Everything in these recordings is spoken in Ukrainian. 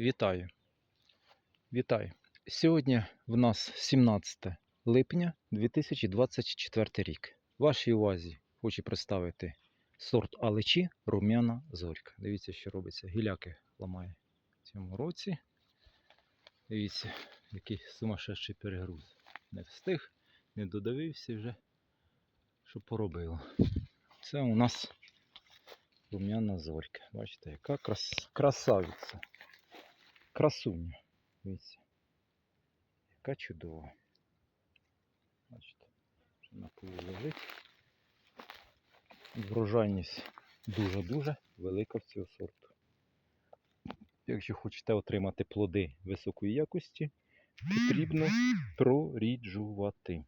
Вітаю. Вітаю. Сьогодні в нас 17 липня 2024 рік. Вашій увазі хочу представити сорт алечі рум'яна зорька. Дивіться, що робиться. Гіляки ламає в цьому році. Дивіться, який сумасшедший перегруз. Не встиг, не додивився вже, що поробило. Це у нас рум'яна зорька. Бачите, яка крас... красавиця. Красуня. Дивіться. Яка чудова. Бачите, що на лежить. Врожайність дуже-дуже велика в цього сорту. Якщо хочете отримати плоди високої якості, потрібно проріджувати.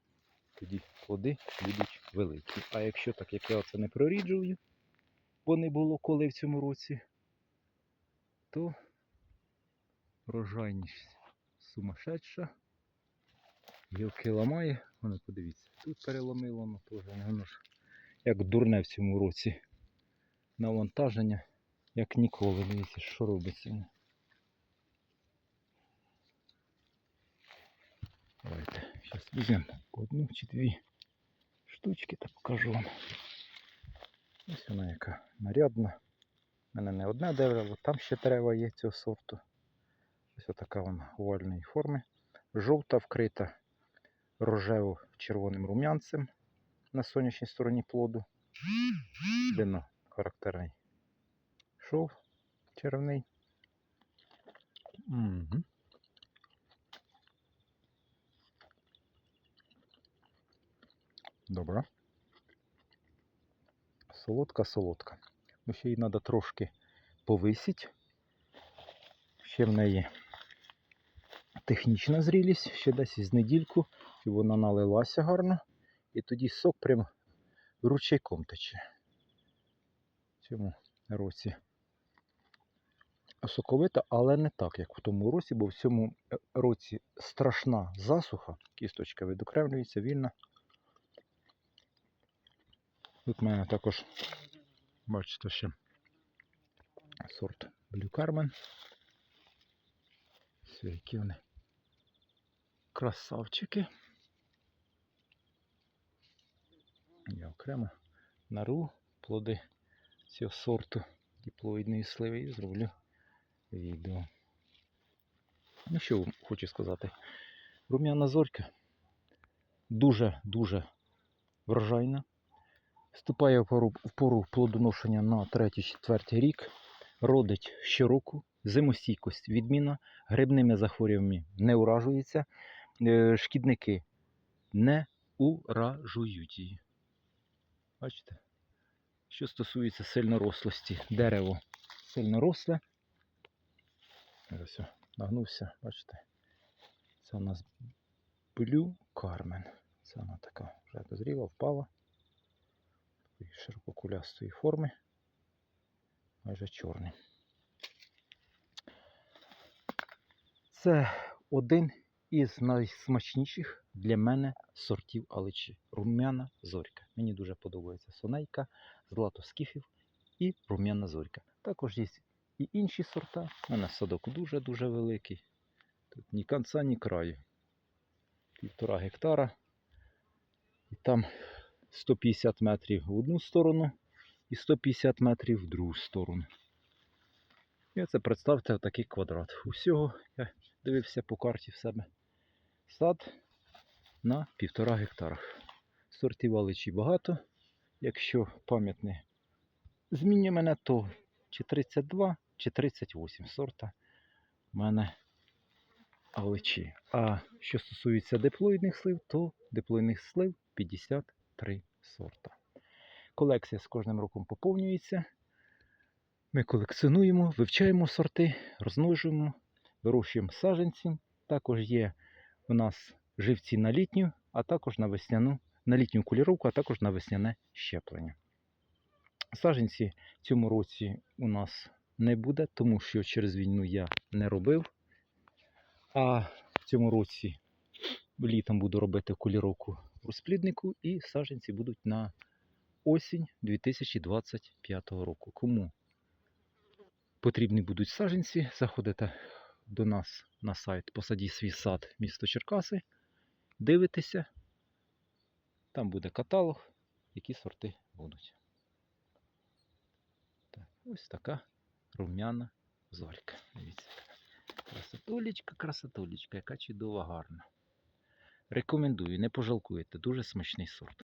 Тоді плоди будуть великі. А якщо так, як я оце не проріджую, бо не було коли в цьому році, то врожайність сумасшедша. Гілки ламає, воно подивіться, тут переломило, воно теж воно ж як дурне в цьому році. Навантаження, як ніколи. Дивіться, що робиться. Давайте зараз візьмемо одну чи дві штучки та покажу вам. Ось вона яка нарядна. У мене не одне дерево, там ще дерева є цього сорту. Ось така вона овальної форми. Жовта вкрита рожево-червоним рум'янцем на сонячній стороні плоду. Видно характерний шов червний. Угу. Добре. Солодка, солодка. Ну, ще її треба трошки повисити. Ще в неї технічна зрілість, ще десь із недільку, щоб вона налилася гарно. І тоді сок прям ручейком тече. В цьому році соковита, але не так, як в тому році, бо в цьому е, році страшна засуха, кісточка відокремлюється вільно. Тут в мене також, бачите, ще сорт Blue Carmen. Все, які вони красавчики. Я окремо нару плоди цього сорту диплоїдної сливи і зроблю відео. Ну що хочу сказати? Рум'яна зорька дуже-дуже врожайна. Вступає в пору, в пору плодоношення на 3-4 рік. Родить щороку, зимостійкость відмінна, грибними захворюваннями не уражується, шкідники не уражують її. Бачите? Що стосується сильнорослості, дерево сильноросле. Ось нагнувся, бачите? Це у нас Blue Carmen. Це вона така вже дозріла, впала. Такої ширококулястої форми. Майже чорний. Це один із найсмачніших для мене сортів аличі. Рум'яна зорька. Мені дуже подобається сонейка, златоскіфів і рум'яна зорька. Також є і інші сорта. У мене садок дуже-дуже великий. Тут ні кінця, ні краю. Півтора гектара. І там 150 метрів в одну сторону і 150 метрів в другу сторону. І оце представте отакий квадрат. Усього я дивився по карті в себе. Сад на півтора гектарах. Сортів аличі багато. Якщо пам'ять не змінює мене, то чи 32, чи 38 сорта в мене аличі. А що стосується диплоїдних слив, то диплоїдних слив 53 сорта. Колекція з кожним роком поповнюється. Ми колекціонуємо, вивчаємо сорти, розмножуємо, вирощуємо саджанці. Також є у нас живці на літню, а також на весняну, на літню куліровку, а також на весняне щеплення. Саджанці в цьому році у нас не буде, тому що через війну я не робив. А в цьому році літом буду робити куліровку в розпліднику і саджанці будуть на осінь 2025 року. Кому потрібні будуть саджанці, заходите до нас на сайт Посаді свій сад місто Черкаси. Дивитеся. Там буде каталог, які сорти будуть. Так, ось така рум'яна зорька. Дивіться. Красотулечка, красотулечка, яка чудова, гарна. Рекомендую, не пожалкуєте, дуже смачний сорт.